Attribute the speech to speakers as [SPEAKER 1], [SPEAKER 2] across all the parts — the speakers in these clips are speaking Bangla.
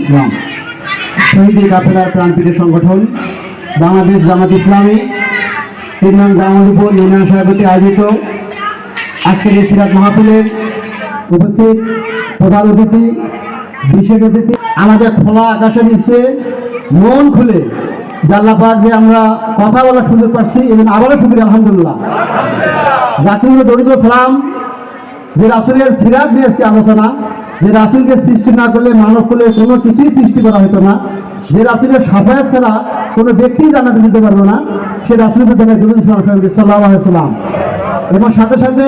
[SPEAKER 1] ইসলাম। আয়োজিত প্রধান অতিথি, বিশেষ অতিথি। আমাদের খোলা আকাশের নিচে মন খুলে জাল্লাপাক যে আমরা কথা বলার সুযোগ পাচ্ছি এবং আবারও শুক্রিয়া, আলহামদুলিল্লাহ। জাতীয় দরিদ্র সালাম, যে রাসুলের সিরাত নিয়ে আলোচনা যে রাসুলকে সৃষ্টি না করলে মানব করলে কোনো কিছুই সৃষ্টি করা হতো না। যে রাসুলের সাফায়াত ছাড়া কোনো ব্যক্তি জানাতে দিতে পারবে না, সে রাসুলের জানাই দুরুদ সাল্লাহ সাল্লাম এবং সাথে সাথে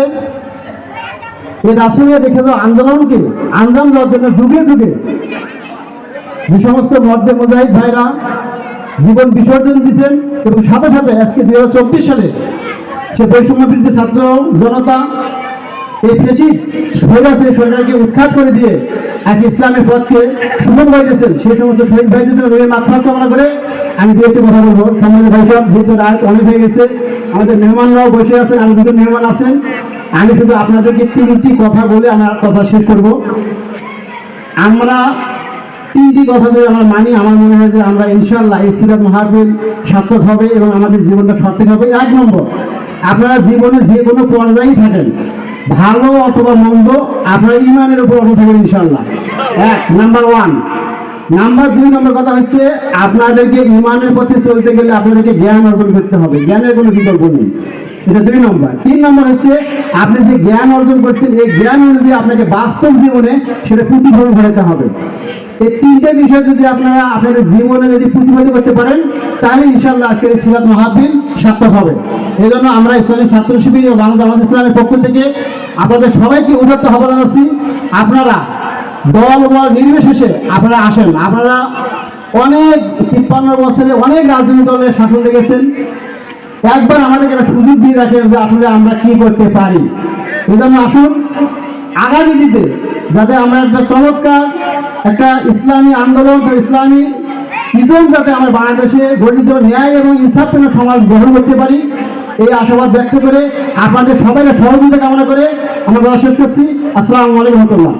[SPEAKER 1] এই রাসুলের রেখে দেওয়া আন্দোলনকে আন্দোলন দেওয়ার জন্য যুগে যুগে। যে সমস্ত মধ্যে মুজাহিদ ভাইরা জীবন বিসর্জন দিচ্ছেন এবং সাথে সাথে আজকে দুই হাজার চব্বিশ সালে সে বৈষম্য ছাত্র জনতা কথা তিনটি কথা বলে আমার কথা শেষ করব। আমরা তিনটি কথা যদি আমরা মানি, আমার মনে হয় যে আমরা ইনশাল্লাহ এই মাহফিল সার্থক হবে এবং আমাদের জীবনটা সার্থক হবে। এক নম্বর, আপনারা জীবনে যে কোনো পর্যায়েই থাকেন। ভালো অথবা মন্দ, আপনার ইমানের উপর অটল থাকেন ইনশাল্লাহ এক নাম্বার ওয়ান নাম্বার দুই নম্বর কথা হচ্ছে, আপনাদেরকে ইমানের পথে চলতে গেলে আপনাদেরকে জ্ঞান অর্জন করতে হবে। জ্ঞানের কোনো বিকল্প নেই। এটা দুই নম্বর তিন নম্বর হচ্ছে, আপনি যে জ্ঞান অর্জন করছেন, এই জ্ঞান অনুযায়ী আপনাকে বাস্তব জীবনে সেটা প্রতিফলন ঘটাতে হবে। এই তিনটে বিষয় যদি আপনারা আপনাদের জীবনে যদি প্রতিফলিত করতে পারেন, তাহলে ইনশাল্লাহ আজকের সিরাত মাহাবিল সার্থক হবে। এই জন্য আমরা ইসলামী ছাত্র শিবির ও বাংলা জামাত ইসলামের পক্ষ থেকে আপনাদের সবাইকে উদাত্ত আহ্বান জানাচ্ছি। আপনারা দল বল নির্বিশেষে আপনারা আসেন। আপনারা অনেক তিপ্পান্ন বছরে অনেক রাজনৈতিক দলের শাসন দেখেছেন একবার আমাদেরকে একটা সুযোগ দিয়ে রাখেন যে আসলে আমরা কি করতে পারি। এই জন্য আসুন, আগামী দিতে যাতে আমরা একটা চমৎকার একটা ইসলামী আন্দোলন ইসলামী ইজম যাতে আমরা বাংলাদেশে গঠিত ন্যায় এবং ইনসাফপূর্ণ সমাজ গ্রহণ করতে পারি। এই আশাবাদ ব্যক্ত করে আপনাদের সবাইকে সহযোগিতা কামনা করে আমরা শেষ করছি। আসসালামু আলাইকুম রহমতুল্লাহ।